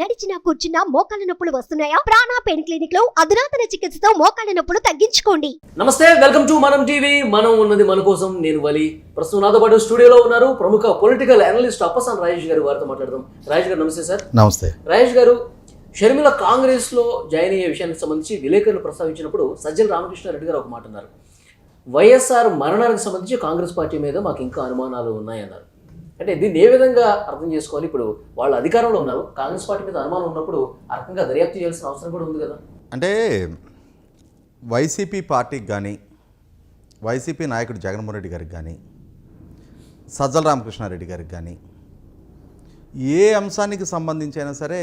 నడిచినా కూర్చున్నా మోకాళ్ళ నొప్పులు వస్తున్నాయా? ప్రాణా పెయిన్ క్లినిక్లో అధునాతన చికిత్సతో మోకాళ్ళ నొప్పులు తగ్గించుకోండి. నమస్తే వెల్కమ్ టు మనం టీవీ. మనం ఉన్నది మన కోసం నేను వలి. ప్రస్తుతం నాతో పాటు స్టూడియోలో ఉన్నారు ప్రముఖ పొలిటికల్ అనలిస్ట్ అప్పసాన్ రాజేష్ గారు. వారితో మాట్లాడదాం. రాజేష్ గారు నమస్తే సార్. నమస్తే. రాజేష్ గారు షర్మిల కాంగ్రెస్లో జాయిన్ అయ్యే విషయానికి సంబంధించి విలేకరులు ప్రస్తావించినప్పుడు సజ్జల రామకృష్ణారెడ్డి గారు ఒక మాట అన్నారు. వైఎస్ఆర్ మరణానికి సంబంధించి కాంగ్రెస్ పార్టీ మీద మాకు ఇంకా అనుమానాలు ఉన్నాయన్నారు. అంటే దీన్ని ఏ విధంగా అర్థం చేసుకోవాలి? ఇప్పుడు వాళ్ళు అధికారంలో ఉన్నారు. కాంగ్రెస్ పార్టీ మీద అనుమానం ఉన్నప్పుడు ఆ రకంగా దర్యాప్తు చేయాల్సిన అవసరం కూడా ఉంది కదా? అంటే వైసీపీ పార్టీకి కానీ వైసీపీ నాయకుడు జగన్మోహన్ రెడ్డి గారికి కానీ సజ్జల రామకృష్ణారెడ్డి గారికి కానీ ఏ అంశానికి సంబంధించి అయినా సరే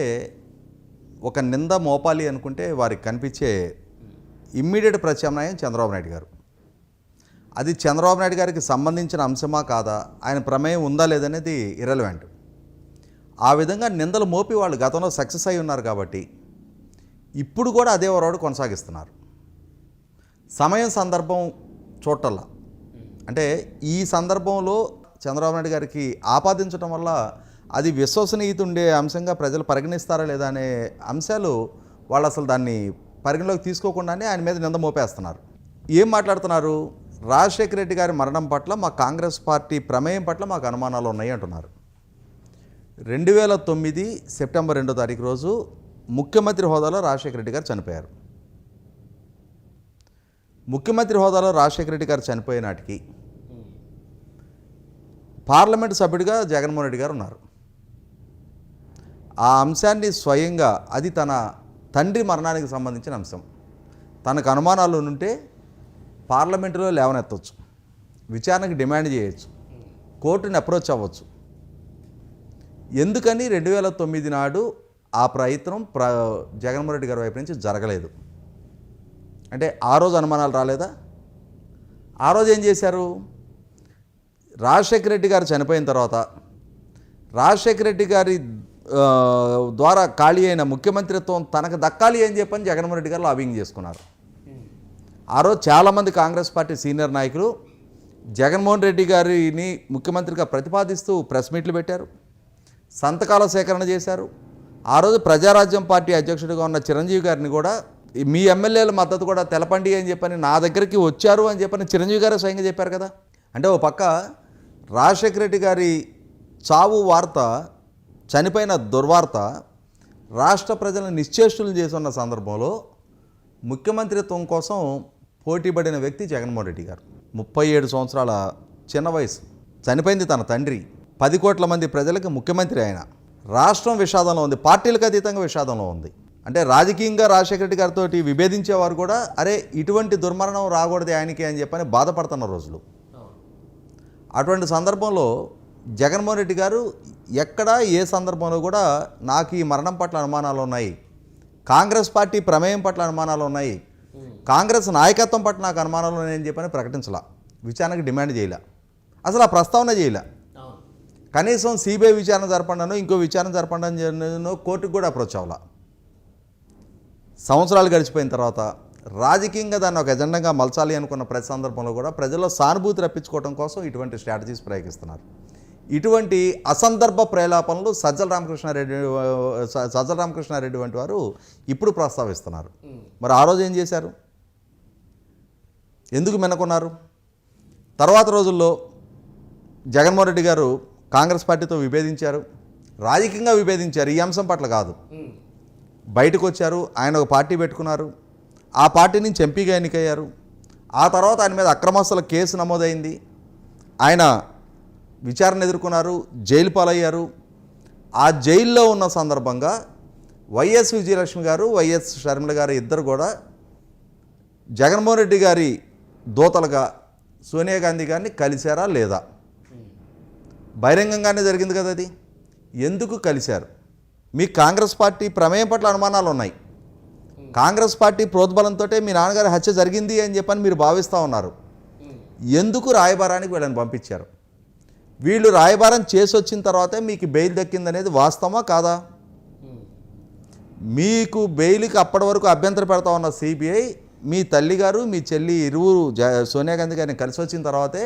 ఒక నింద మోపాలి అనుకుంటే వారికి కనిపించే ఇమ్మీడియట్ ప్రత్యామ్నాయం చంద్రబాబు నాయుడు గారు. అది చంద్రబాబు నాయుడు గారికి సంబంధించిన అంశమా కాదా? ఆయన ప్రమేయం ఉందా లేదనేది ఇరలవెంట్ ఆ విధంగా నిందలు మోపి వాళ్ళు గతంలో సక్సెస్ అయి ఉన్నారు కాబట్టి ఇప్పుడు కూడా అదే ఒరవడు కొనసాగిస్తున్నారు. సమయం సందర్భం చూడటల్లా అంటే ఈ సందర్భంలో చంద్రబాబు నాయుడు గారికి ఆపాదించడం వల్ల అది విశ్వసనీయత ఉండే అంశంగా ప్రజలు పరిగణిస్తారా లేదా అనే అంశాలు వాళ్ళు అసలు దాన్ని పరిగణలోకి తీసుకోకుండానే ఆయన మీద నింద మోపేస్తున్నారు. ఏం మాట్లాడుతున్నారు? రాజశేఖర రెడ్డి గారి మరణం పట్ల మా కాంగ్రెస్ పార్టీ ప్రమేయం పట్ల మాకు అనుమానాలు ఉన్నాయి అంటున్నారు. రెండు వేల తొమ్మిది సెప్టెంబర్ రెండో తారీఖు రోజు ముఖ్యమంత్రి హోదాలో రాజశేఖర రెడ్డి గారు చనిపోయారు. ముఖ్యమంత్రి హోదాలో రాజశేఖర రెడ్డి గారు చనిపోయే నాటికి పార్లమెంటు సభ్యుడిగా జగన్మోహన్ రెడ్డి గారు ఉన్నారు. ఆ అంశాన్ని స్వయంగా అది తన తండ్రి మరణానికి సంబంధించిన అంశం. తనకు అనుమానాలు ఉంటే పార్లమెంటులో లేవనెత్తవచ్చు విచారణకు డిమాండ్ చేయొచ్చు. కోర్టుని అప్రోచ్ అవ్వచ్చు. ఎందుకని రెండు వేల తొమ్మిది నాడు ఆ ప్రయత్నం ప్ర జగన్మోహన్ రెడ్డి గారి వైపు నుంచి జరగలేదు. అంటే ఆ రోజు అనుమానాలు రాలేదా? ఆ రోజు ఏం చేశారు? రాజశేఖర రెడ్డి గారు చనిపోయిన తర్వాత రాజశేఖర రెడ్డి గారి ద్వారా ఖాళీ అయిన ముఖ్యమంత్రిత్వం తనకు దక్కాలి అని చెప్పని జగన్మోహన్ రెడ్డి గారు లాబింగ్ చేసుకున్నారు. ఆ రోజు చాలామంది కాంగ్రెస్ పార్టీ సీనియర్ నాయకులు జగన్మోహన్ రెడ్డి గారిని ముఖ్యమంత్రిగా ప్రతిపాదిస్తూ ప్రెస్ మీట్లు పెట్టారు సంతకాల సేకరణ చేశారు. ఆ రోజు ప్రజారాజ్యం పార్టీ అధ్యక్షుడిగా ఉన్న చిరంజీవి గారిని కూడా మీ ఎమ్మెల్యేల మద్దతు కూడా తెలపండి అని చెప్పని నా దగ్గరికి వచ్చారు అని చెప్పని చిరంజీవి గారే స్వయంగా చెప్పారు కదా. అంటే ఓ పక్క రాజశేఖర రెడ్డి గారి చావు వార్త చనిపోయిన దుర్వార్త రాష్ట్ర ప్రజలను నిశ్చేష్టులు చేస్తున్న సందర్భంలో ముఖ్యమంత్రిత్వం కోసం పోటీపడిన వ్యక్తి జగన్మోహన్ రెడ్డి గారు. ముప్పై ఏడు సంవత్సరాల చిన్న వయసు. చనిపోయింది తన తండ్రి. పది కోట్ల మంది ప్రజలకు ముఖ్యమంత్రి ఆయన రాష్ట్రం విషాదంలో ఉంది. పార్టీలకు అతీతంగా విషాదంలో ఉంది. అంటే రాజకీయంగా రాజశేఖర రెడ్డి గారితో విభేదించేవారు కూడా అరే ఇటువంటి దుర్మరణం రాకూడదు ఆయనకి అని చెప్పని బాధపడుతున్న రోజులు. అటువంటి సందర్భంలో జగన్మోహన్ రెడ్డి గారు ఎక్కడ ఏ సందర్భంలో కూడా నాకు ఈ మరణం పట్ల అనుమానాలు ఉన్నాయి. కాంగ్రెస్ పార్టీ ప్రమేయం పట్ల అనుమానాలు ఉన్నాయి. కాంగ్రెస్ నాయకత్వం పట్ల నాకు అనుమానంలో నేను చెప్పని ప్రకటించలా. విచారణకు డిమాండ్ చేయలే. అసలు ఆ ప్రస్తావన చేయలే. కనీసం సిబిఐ విచారణ జరపండాను ఇంకో విచారణ జరపండి కోర్టుకు కూడా అప్రోచ్ అవ్వాల. సంవత్సరాలు గడిచిపోయిన తర్వాత రాజకీయంగా దాన్ని ఒక ఎజెండాగా మలచాలి అనుకున్న ప్రతి సందర్భంలో కూడా ప్రజల్లో సానుభూతి రప్పించుకోవడం కోసం ఇటువంటి స్ట్రాటజీస్ ప్రయోగిస్తున్నారు. ఇటువంటి అసందర్భ ప్రేలాపనలు సజ్జల రామకృష్ణారెడ్డి స- సజ్జల రామకృష్ణారెడ్డి వంటి వారు ఇప్పుడు ప్రస్తావిస్తున్నారు. మరి ఆ రోజు ఏం చేశారు? ఎందుకు మెనకున్నారు? తర్వాత రోజుల్లో జగన్మోహన్ రెడ్డి గారు కాంగ్రెస్ పార్టీతో విభేదించారు. రాజకీయంగా విభేదించారు. ఈ అంశం పట్ల కాదు. బయటకు వచ్చారు. ఆయన ఒక పార్టీ పెట్టుకున్నారు. ఆ పార్టీ నుంచి ఎంపీగా ఎన్నికయ్యారు. ఆ తర్వాత ఆయన మీద అక్రమస్తుల కేసు నమోదైంది. ఆయన విచారణ ఎదుర్కొన్నారు జైలు పాలయ్యారు. ఆ జైల్లో ఉన్న సందర్భంగా వైఎస్ విజయలక్ష్మి గారు వైఎస్ షర్మిల గారు ఇద్దరు కూడా జగన్మోహన్ రెడ్డి గారి దూతలుగా సోనియా గాంధీ గారిని కలిశారా లేదా? బహిరంగంగానే జరిగింది కదా అది. ఎందుకు కలిశారు? మీ కాంగ్రెస్ పార్టీ ప్రమేయం పట్ల అనుమానాలు ఉన్నాయి. కాంగ్రెస్ పార్టీ ప్రోద్బలంతో మీ నాన్నగారి హత్య జరిగింది అని చెప్పని మీరు భావిస్తూ ఉన్నారు. ఎందుకు రాయబారానికి వీళ్ళని పంపించారు? వీళ్ళు రాయబారం చేసి వచ్చిన తర్వాతే మీకు బెయిల్ దక్కిందనేది వాస్తవమా కాదా? మీకు బెయిల్కి అప్పటి వరకు అభ్యంతర పెడతా ఉన్న సిబిఐ మీ తల్లిగారు మీ చెల్లి ఇరువురు జ సోనియా గాంధీ గారిని కలిసి వచ్చిన తర్వాతే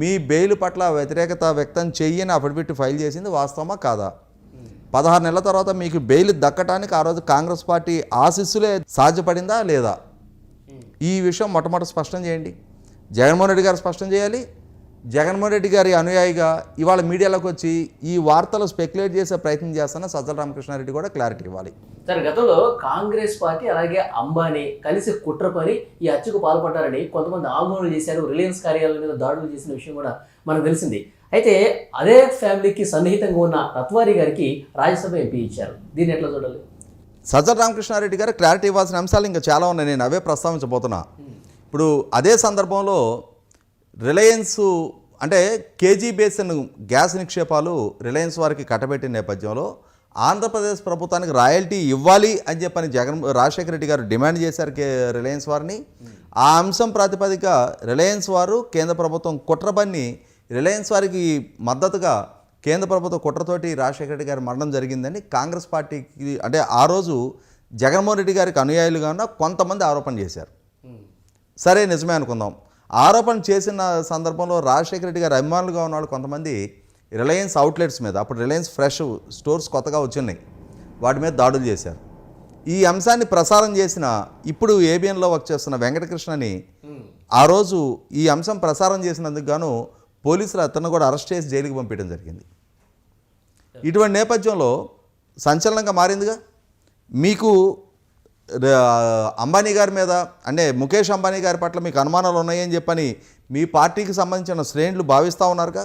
మీ బెయిల్ పట్ల వ్యతిరేకత వ్యక్తం చెయ్యని అఫిడవిట్ ఫైల్ చేసింది వాస్తవమా కాదా? పదహారు నెలల తర్వాత మీకు బెయిల్ దక్కటానికి ఆ రోజు కాంగ్రెస్ పార్టీ ఆశీస్సులే సాధ్యపడిందా లేదా? ఈ విషయం మొట్టమొదటి స్పష్టం చేయండి. జగన్మోహన్ రెడ్డి గారు స్పష్టం చేయాలి. జగన్మోహన్ రెడ్డి గారి అనుయాయిగా ఇవాళ మీడియాలోకి వచ్చి ఈ వార్తలు స్పెక్యులేట్ చేసే ప్రయత్నం చేస్తున్న సజ్జల రామకృష్ణారెడ్డి కూడా క్లారిటీ ఇవ్వాలి. సార్ గతంలో కాంగ్రెస్ పార్టీ అలాగే అంబానీ కలిసి కుట్ర పని ఈ హత్యకు పాల్పడ్డారని కొంతమంది ఆందోళన చేశారు రిలయన్స్ కార్యాలయం మీద దాడులు చేసిన విషయం కూడా మనకు తెలిసింది. అయితే అదే ఫ్యామిలీకి సన్నిహితంగా ఉన్న రత్వారి గారికి రాజ్యసభ ఎంపీ ఇచ్చారు. దీన్ని ఎట్లా చూడాలి? సజ్జల రామకృష్ణారెడ్డి గారు క్లారిటీ ఇవ్వాల్సిన అంశాలు ఇంకా చాలా ఉన్నాయి. నేను అవే ప్రస్తావించబోతున్నా. ఇప్పుడు అదే సందర్భంలో రిలయన్స్ అంటే కేజీ బేసిన్ గ్యాస్ నిక్షేపాలు రిలయన్స్ వారికి కట్టబెట్టిన నేపథ్యంలో ఆంధ్రప్రదేశ్ ప్రభుత్వానికి రాయల్టీ ఇవ్వాలి అని చెప్పని జగన్ రాజశేఖర రెడ్డి గారు డిమాండ్ చేశారు కే రిలయన్స్ వారిని. ఆ అంశం ప్రాతిపదిక రిలయన్స్ వారు కేంద్ర ప్రభుత్వం కుట్రబన్ని రిలయన్స్ వారికి మద్దతుగా కేంద్ర ప్రభుత్వ కుట్రతోటి రాజశేఖర రెడ్డి గారి మరణం జరిగిందని కాంగ్రెస్ పార్టీకి అంటే ఆ రోజు జగన్మోహన్ రెడ్డి గారికి అనుయాయులుగా ఉన్న కొంతమంది ఆరోపణ చేశారు. సరే నిజమే అనుకుందాం. ఆరోపణ చేసిన సందర్భంలో రాజశేఖర రెడ్డి గారు అభిమానులుగా ఉన్న కొంతమంది రిలయన్స్ అవుట్లెట్స్ మీద అప్పుడు రిలయన్స్ ఫ్రెష్ స్టోర్స్ కొత్తగా వచ్చినాయి. వాటి మీద దాడులు చేశారు. ఈ అంశాన్ని ప్రసారం చేసిన ఇప్పుడు ఏబిఎన్లో వర్క్ చేస్తున్న వెంకటకృష్ణని ఆ రోజు ఈ అంశం ప్రసారం చేసినందుకు గాను పోలీసులు అతను కూడా అరెస్ట్ చేసి జైలుకి పంపించడం జరిగింది. ఇటువంటి నేపథ్యంలో సంచలనంగా మారిందిగా? మీకు అంబానీ గారి మీద అంటే ముఖేష్ అంబానీ గారి పట్ల మీకు అనుమానాలు ఉన్నాయని చెప్పని మీ పార్టీకి సంబంధించిన శ్రేణులు భావిస్తూ ఉన్నారుగా?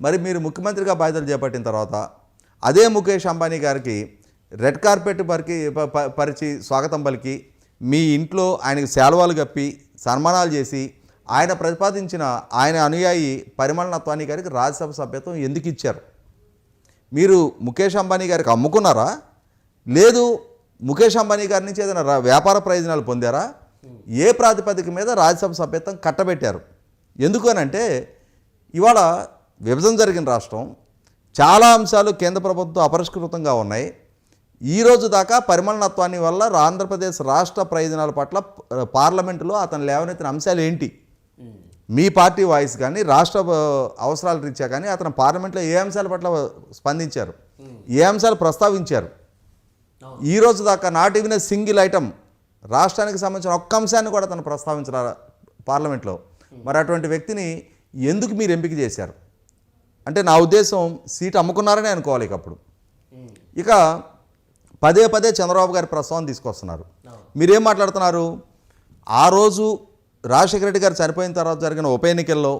మరి మీరు ముఖ్యమంత్రిగా బాధ్యతలు చేపట్టిన తర్వాత అదే ముఖేష్ అంబానీ గారికి రెడ్ కార్పెట్ పరికి ప- ప- పరిచి స్వాగతం పలికి మీ ఇంట్లో ఆయనకి శాల్వాలు కప్పి సన్మానాలు చేసి ఆయన ప్రతిపాదించిన ఆయన అనుయాయి పరిమళ నత్వానీ గారికి రాజ్యసభ సభ్యత్వం ఎందుకు ఇచ్చారు? మీరు ముఖేష్ అంబానీ గారికి అమ్ముకున్నారా? లేదు ముఖేష్ అంబానీ గారి నుంచి ఏదైనా వ్యాపార ప్రయోజనాలు పొందారా? ఏ ప్రాతిపదిక మీద రాజ్యసభ సభ్యత్వం కట్టబెట్టారు? ఎందుకు అంటే ఇవాళ విభజన జరిగిన రాష్ట్రం చాలా అంశాలు కేంద్ర ప్రభుత్వం అపరిష్కృతంగా ఉన్నాయి. ఈ రోజు దాకా పరిమళనత్వాన్ని వల్ల ఆంధ్రప్రదేశ్ రాష్ట్ర ప్రయోజనాల పట్ల పార్లమెంటులో అతను లేవనెత్తిన అంశాలు ఏంటి? మీ పార్టీ వాయిస్ కానీ రాష్ట్ర ఆ, అవసరాల రీత్యా కానీ అతను పార్లమెంట్లో ఏ అంశాల పట్ల స్పందించారు? ఏ అంశాలు ప్రస్తావించారు? ఈ రోజు దాకా నాట్ ఈవెన్ సింగిల్ ఐటమ్ రాష్ట్రానికి సంబంధించిన ఒక్క అంశాన్ని కూడా తను ప్రస్తావించారు పార్లమెంట్లో. మరి అటువంటి వ్యక్తిని ఎందుకు మీరు ఎంపిక చేశారు? అంటే నా ఉద్దేశం సీట్ అమ్ముకున్నారనే అనుకోవాలి ఇక అప్పుడు ఇక పదే పదే చంద్రబాబు గారి ప్రస్తావన తీసుకొస్తున్నారు. మీరేం మాట్లాడుతున్నారు? ఆ రోజు రాజశేఖర రెడ్డి గారు చనిపోయిన తర్వాత జరిగిన ఉప ఎన్నికల్లో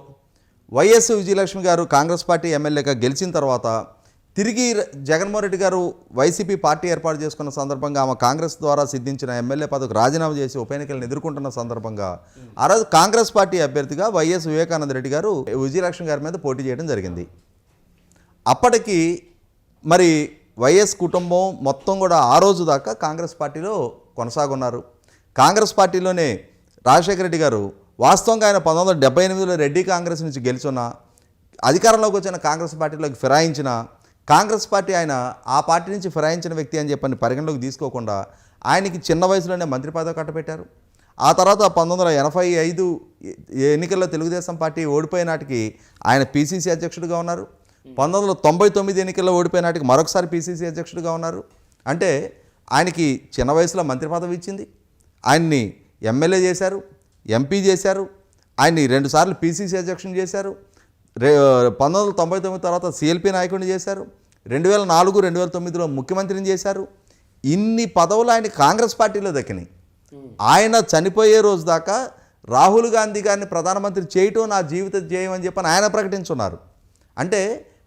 వైఎస్ విజయలక్ష్మి గారు కాంగ్రెస్ పార్టీ ఎమ్మెల్యేగా గెలిచిన తర్వాత తిరిగి జగన్మోహన్ రెడ్డి గారు వైసీపీ పార్టీ ఏర్పాటు చేసుకున్న సందర్భంగా ఆమె కాంగ్రెస్ ద్వారా సిద్ధించిన ఎమ్మెల్యే పదవికి రాజీనామా చేసి ఉప ఎన్నికలను ఎదుర్కొంటున్న సందర్భంగా ఆ రోజు కాంగ్రెస్ పార్టీ అభ్యర్థిగా వైఎస్ వివేకానంద రెడ్డి గారు విజయలక్ష్మి గారి మీద పోటీ చేయడం జరిగింది. అప్పటికి మరి వైఎస్ కుటుంబం మొత్తం కూడా ఆ రోజు దాకా కాంగ్రెస్ పార్టీలో కొనసాగున్నారు. కాంగ్రెస్ పార్టీలోనే రాజశేఖర రెడ్డి గారు వాస్తవంగా ఆయన పంతొమ్మిది వందల డెబ్బై ఎనిమిదిలో రెడ్డి కాంగ్రెస్ నుంచి గెలుచున్న అధికారంలోకి వచ్చిన కాంగ్రెస్ పార్టీలోకి ఫిరాయించిన కాంగ్రెస్ పార్టీ ఆయన ఆ పార్టీ నుంచి ఫిరాయించిన వ్యక్తి అని చెప్పని పరిగణలోకి తీసుకోకుండా ఆయనకి చిన్న వయసులోనే మంత్రి పదవి కట్టబెట్టారు. ఆ తర్వాత పంతొమ్మిది వందల ఎనభై ఐదు ఎన్నికల్లో తెలుగుదేశం పార్టీ ఓడిపోయిన నాటికి ఆయన పీసీసీ అధ్యక్షుడిగా ఉన్నారు. పంతొమ్మిది వందల తొంభై తొమ్మిది ఎన్నికల్లో ఓడిపోయిన నాటికి మరొకసారి పీసీసీ అధ్యక్షుడిగా ఉన్నారు. అంటే ఆయనకి చిన్న వయసులో మంత్రి పదవి ఇచ్చింది. ఆయన్ని ఎమ్మెల్యే చేశారు ఎంపీ చేశారు. ఆయన్ని రెండుసార్లు పీసీసీ అధ్యక్షుని చేశారు. రే పంతొమ్మిది వందల తొంభై తొమ్మిది తర్వాత సిఎల్పి నాయకుడిని చేశారు. రెండు వేల నాలుగు రెండు వేల తొమ్మిదిలో ముఖ్యమంత్రిని చేశారు. ఇన్ని పదవులు ఆయన కాంగ్రెస్ పార్టీలో దక్కినాయి. ఆయన చనిపోయే రోజు దాకా రాహుల్ గాంధీ గారిని ప్రధానమంత్రి చేయటం నా జీవిత ధ్యేయం అని చెప్పని ఆయన ప్రకటించున్నారు. అంటే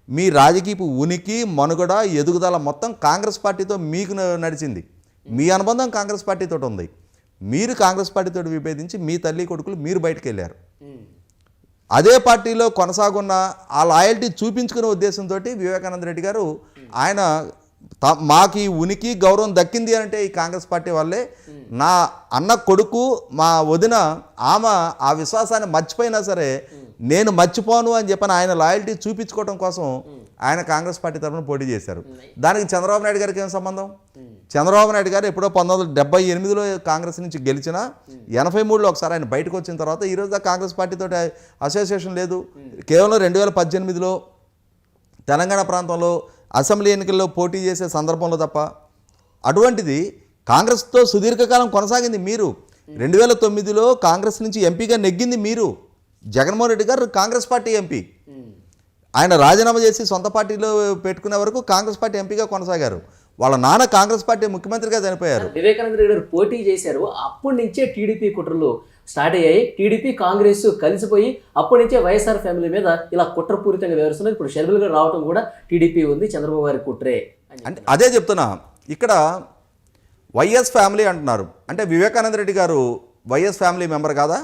మీ రాజకీయపు ఉనికి మనుగడ ఎదుగుదల మొత్తం కాంగ్రెస్ పార్టీతో మీకు నడిచింది. మీ అనుబంధం కాంగ్రెస్ పార్టీతో ఉంది. మీరు కాంగ్రెస్ పార్టీతో విభేదించి మీ తల్లి కొడుకులు మీరు బయటకు వెళ్ళారు అదే పార్టీలో కొనసాగున్న ఆ లాయల్టీ చూపించుకునే ఉద్దేశంతో వివేకానంద రెడ్డి గారు ఆయన త- మాకు ఈ ఉనికి గౌరవం దక్కింది అంటే ఈ కాంగ్రెస్ పార్టీ వల్లే నా అన్న కొడుకు మా వదిన ఆమె ఆ విశ్వాసాన్ని మర్చిపోయినా సరే నేను మర్చిపోను అని చెప్పని ఆయన లాయల్టీ చూపించుకోవడం కోసం ఆయన కాంగ్రెస్ పార్టీ తరఫున పోటీ చేశారు. దానికి చంద్రబాబు నాయుడు గారికి ఏం సంబంధం? చంద్రబాబు నాయుడు గారు ఎప్పుడో పంతొమ్మిది వందల డెబ్బై ఎనిమిదిలో కాంగ్రెస్ నుంచి గెలిచిన ఎనభై మూడులో ఒకసారి ఆయన బయటకు వచ్చిన తర్వాత ఈరోజు కాంగ్రెస్ పార్టీతో అసోసియేషన్ లేదు. కేవలం రెండు వేల పద్దెనిమిదిలో తెలంగాణ ప్రాంతంలో అసెంబ్లీ ఎన్నికల్లో పోటీ చేసే సందర్భంలో తప్ప అటువంటిది కాంగ్రెస్తో సుదీర్ఘకాలం కొనసాగింది మీరు. రెండు వేల తొమ్మిదిలో కాంగ్రెస్ నుంచి ఎంపీగా నెగ్గింది మీరు. జగన్మోహన్ రెడ్డి గారు కాంగ్రెస్ పార్టీ ఎంపీ. ఆయన రాజీనామా చేసి సొంత పార్టీలో పెట్టుకునే వరకు కాంగ్రెస్ పార్టీ ఎంపీగా కొనసాగారు. వాళ్ళ నాన్న కాంగ్రెస్ పార్టీ ముఖ్యమంత్రిగా చనిపోయారు. వివేకానంద రెడ్డి గారు పోటీ చేశారు. అప్పటి నుంచే టీడీపీ కుట్రలు స్టార్ట్ అయ్యాయి. టీడీపీ కాంగ్రెస్ కలిసిపోయి అప్పటి నుంచే వైఎస్ఆర్ ఫ్యామిలీ మీద ఇలా కుట్రపూరితంగా వ్యవహరిస్తున్నారు. ఇప్పుడు షర్మిల గారు రావడం కూడా టీడీపీ ఉంది. చంద్రబాబు గారి కుట్రే అంటే అదే చెప్తున్నా. ఇక్కడ వైఎస్ ఫ్యామిలీ అంటున్నారు. అంటే వివేకానంద రెడ్డి గారు వైఎస్ ఫ్యామిలీ మెంబర్ కాదా?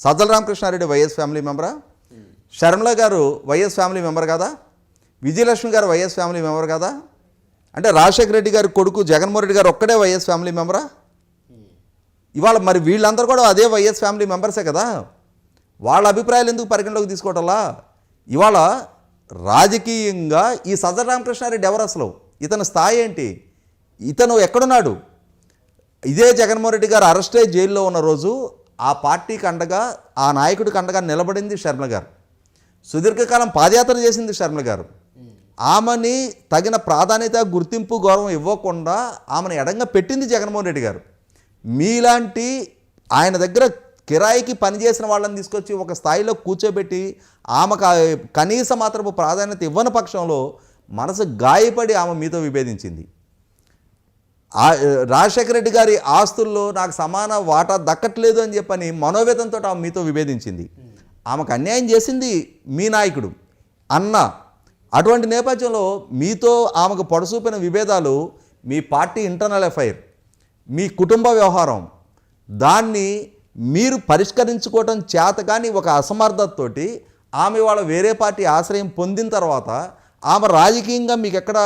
సజ్జల రామకృష్ణారెడ్డి వైఎస్ ఫ్యామిలీ మెంబరా? Sharmila garu YS family member కదా? విజయలక్ష్మి గారు వైఎస్ ఫ్యామిలీ మెంబర్ కదా? అంటే రాజశేఖర రెడ్డి గారి కొడుకు జగన్మోహన్ రెడ్డి గారు ఒక్కడే వైఎస్ ఫ్యామిలీ మెంబరా? ఇవాళ మరి వీళ్ళందరూ కూడా అదే వైఎస్ ఫ్యామిలీ మెంబర్సే కదా? వాళ్ళ అభిప్రాయాలు ఎందుకు పరిగణలోకి తీసుకోవటంలా? ఇవాళ రాజకీయంగా ఈ సజ్జల రామకృష్ణారెడ్డి ఎవరు అసలు? ఇతని స్థాయి ఏంటి? ఇతను ఎక్కడున్నాడు? ఇదే జగన్మోహన్ రెడ్డి గారు అరెస్టే జైల్లో ఉన్న రోజు ఆ పార్టీకి అండగా ఆ నాయకుడికి అండగా నిలబడింది శర్మ గారు. సుదీర్ఘకాలం పాదయాత్ర చేసింది శర్మ గారు. ఆమెని తగిన ప్రాధాన్యత గుర్తింపు గౌరవం ఇవ్వకుండా ఆమెను ఎడంగా పెట్టింది జగన్మోహన్ రెడ్డి గారు. మీలాంటి ఆయన దగ్గర కిరాయికి పనిచేసిన వాళ్ళని తీసుకొచ్చి ఒక స్థాయిలో కూర్చోబెట్టి ఆమెకు కనీస మాత్రపు ప్రాధాన్యత ఇవ్వని పక్షంలో మనసు గాయపడి ఆమె మీతో విభేదించింది. ఆ రాజశేఖర రెడ్డి గారి ఆస్తుల్లో నాకు సమాన వాటా దక్కట్లేదు అని చెప్పని మనోవేదంతో ఆమె మీతో విభేదించింది. ఆమెకు అన్యాయం చేసింది మీ నాయకుడు. అన్న అటువంటి నేపథ్యంలో మీతో ఆమెకు పొడసూపిన విభేదాలు మీ పార్టీ ఇంటర్నల్ ఎఫ్ఐఆర్ మీ కుటుంబ వ్యవహారం దాన్ని మీరు పరిష్కరించుకోవటం చేత కానీ ఒక అసమర్థతతోటి ఆమె వాళ్ళ వేరే పార్టీ ఆశ్రయం పొందిన తర్వాత ఆమె రాజకీయంగా మీకు ఎక్కడ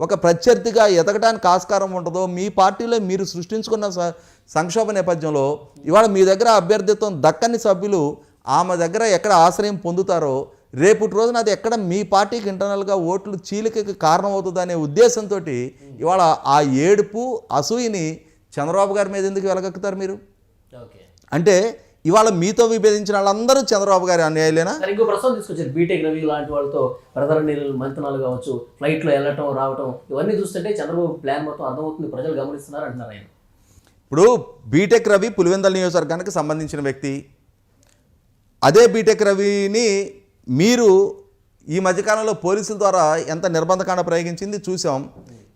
ఒక ప్రత్యర్థిగా ఎదగడానికి ఆస్కారం ఉండదో మీ పార్టీలో మీరు సృష్టించుకున్న స- సంక్షోభ నేపథ్యంలో ఇవాళ మీ దగ్గర అభ్యర్థిత్వం దక్కని సభ్యులు ఆమె దగ్గర ఎక్కడ ఆశ్రయం పొందుతారో రేపటి రోజున అది ఎక్కడ మీ పార్టీకి ఇంటర్నల్గా ఓట్లు చీలికకి కారణమవుతుందనే ఉద్దేశంతో ఇవాళ ఆ ఏడుపు అసూయని చంద్రబాబు గారి మీద ఎందుకు వెలగక్కుతారు మీరు? ఓకే. అంటే ఇవాళ మీతో విభేదించిన వాళ్ళందరూ చంద్రబాబు గారి అన్యాయులేనా? ఇంకో ప్రశ్న తీసుకొచ్చారు. బీటెక్ రవి లాంటి వాళ్ళతో ప్రధాన మంతనాలు కావచ్చు ఫ్లైట్లో వెళ్ళటం రావటం ఇవన్నీ చూస్తుంటే చంద్రబాబు ప్లాన్ మొత్తం అర్థమవుతుంది. ప్రజలు గమనిస్తున్నారు అంటున్నారు ఆయన. ఇప్పుడు బీటెక్ రవి పులివెందల నియోజకవర్గానికి సంబంధించిన వ్యక్తి. అదే బీటెక్ రవిని మీరు ఈ మధ్యకాలంలో పోలీసుల ద్వారా ఎంత నిర్బంధకాండ ప్రయోగించింది చూసాం.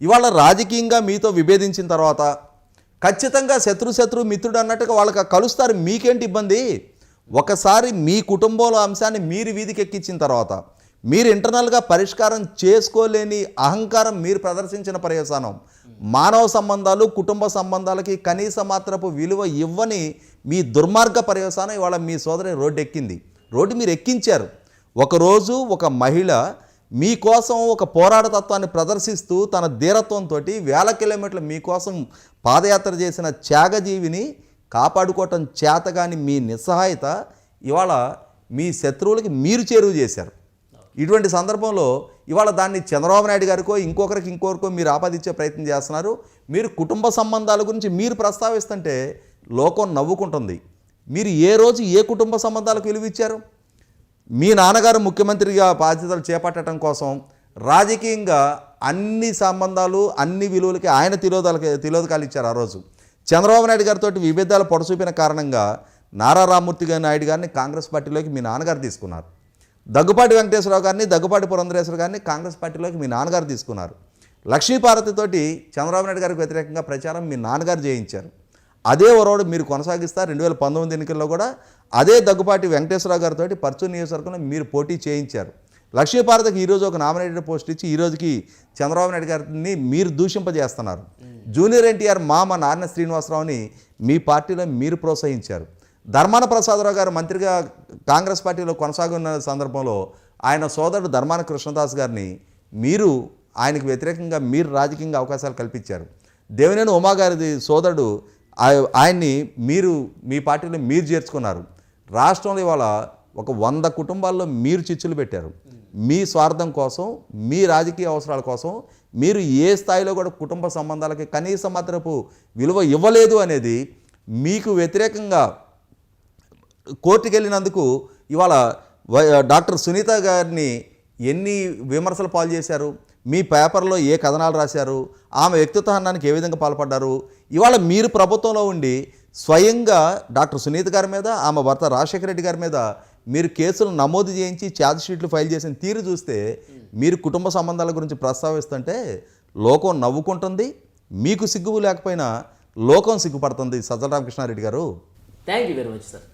ఇవాళ రాజకీయంగా మీతో విభేదించిన తర్వాత ఖచ్చితంగా శత్రు శత్రు మిత్రుడు అన్నట్టుగా వాళ్ళకి కలుస్తారు. మీకేంటి ఇబ్బంది? ఒకసారి మీ కుటుంబంలో అంశాన్ని మీరు వీధికి ఎక్కించిన తర్వాత మీరు ఇంటర్నల్గా పరిష్కారం చేసుకోలేని అహంకారం మీరు ప్రదర్శించిన పర్యవసానం మానవ సంబంధాలు కుటుంబ సంబంధాలకి కనీస మాత్రపు విలువ ఇవ్వని మీ దుర్మార్గ పర్యవసానం ఇవాళ మీ సోదరి రోడ్డు ఎక్కింది రోడ్డు మీరు ఎక్కించారు. ఒకరోజు ఒక మహిళ మీకోసం ఒక పోరాటతత్వాన్ని ప్రదర్శిస్తూ తన ధీరత్వంతో వేల కిలోమీటర్లు మీకోసం పాదయాత్ర చేసిన త్యాగజీవిని కాపాడుకోవటం చేతగాని మీ నిస్సహాయత ఇవాళ మీ శత్రువులకి మీరు చేరువు చేశారు. ఇటువంటి సందర్భంలో ఇవాళ దాన్ని చంద్రబాబు నాయుడు గారికో ఇంకొకరికి ఇంకొకరికో మీరు ఆపాదించే ప్రయత్నం చేస్తున్నారు. మీరు కుటుంబ సంబంధాల గురించి మీరు ప్రస్తావిస్తుంటే లోకం నవ్వుకుంటుంది. మీరు ఏ రోజు ఏ కుటుంబ సంబంధాలకు విలువ ఇచ్చారు? మీ నాన్నగారు ముఖ్యమంత్రిగా బాధ్యతలు చేపట్టడం కోసం రాజకీయంగా అన్ని సంబంధాలు అన్ని విలువలకి ఆయన తిలోదలకి తిలోదకాలు ఇచ్చారు ఆ రోజు. చంద్రబాబు నాయుడు గారితో విభేదాలు పొడసూపిన కారణంగా నారా రామ్మూర్తి గారి నాయుడు గారిని కాంగ్రెస్ పార్టీలోకి మీ నాన్నగారు తీసుకున్నారు. దగ్గుపాటి వెంకటేశ్వరరావు గారిని దగ్గుపాటి పురంధరేశ్వర గారిని కాంగ్రెస్ పార్టీలోకి మీ నాన్నగారు తీసుకున్నారు. లక్ష్మీపార్వతితోటి చంద్రబాబు నాయుడు గారికి వ్యతిరేకంగా ప్రచారం మీ నాన్నగారు చేయించారు అదే ఒరవడు మీరు కొనసాగిస్తారు రెండు వేల పంతొమ్మిది ఎన్నికల్లో కూడా అదే దగ్గుపాటి వెంకటేశ్వరరావు గారితో పర్చూరు నియోజకవర్గంలో మీరు పోటీ చేయించారు. లక్ష్మీపార్వతికి ఈరోజు ఒక నామినేటెడ్ పోస్ట్ ఇచ్చి ఈ రోజుకి చంద్రబాబు నాయుడు గారిని మీరు దూషింపజేస్తున్నారు. జూనియర్ ఎన్టీఆర్ మామ నారాయణ శ్రీనివాసరావుని మీ పార్టీలో మీరు ప్రోత్సహించారు. ధర్మాన ప్రసాదరావు గారు మంత్రిగా కాంగ్రెస్ పార్టీలో కొనసాగున్న సందర్భంలో ఆయన సోదరుడు ధర్మాన కృష్ణదాస్ గారిని మీరు ఆయనకు వ్యతిరేకంగా మీరు రాజకీయంగా అవకాశాలు కల్పించారు. దేవినేని ఉమాగారిది సోదరుడు ఆయ- ఆయన్ని మీరు మీ పార్టీలో మీరు చేర్చుకున్నారు. రాష్ట్రంలో ఇవాళ ఒక వంద కుటుంబాల్లో మీరు చిచ్చులు పెట్టారు. మీ స్వార్థం కోసం మీ రాజకీయ అవసరాల కోసం మీరు ఏ స్థాయిలో కూడా కుటుంబ సంబంధాలకి కనీస మాత్రపు విలువ ఇవ్వలేదు అనేది మీకు వ్యతిరేకంగా కోర్టుకు వెళ్ళినందుకు ఇవాళ వై- డాక్టర్ సునీత గారిని ఎన్ని విమర్శలు పాలు చేశారు? మీ పేపర్లో ఏ కథనాలు రాశారు? ఆమె వ్యక్తిత్వానికి ఏ విధంగా పాల్పడ్డారు? ఇవాళ మీరు ప్రభుత్వంలో ఉండి స్వయంగా డాక్టర్ సునీత గారి మీద ఆమె భర్త రాజశేఖర రెడ్డి గారి మీద మీరు కేసులు నమోదు చేయించి ఛార్జ్ షీట్లు ఫైల్ చేసిన తీరు చూస్తే మీరు కుటుంబ సంబంధాల గురించి ప్రస్తావిస్తుంటే లోకం నవ్వుకుంటుంది మీకు సిగ్గు లేకపోయినా లోకం సిగ్గుపడుతుంది Sajjala Ramakrishna Reddy garu. Thank you very much sir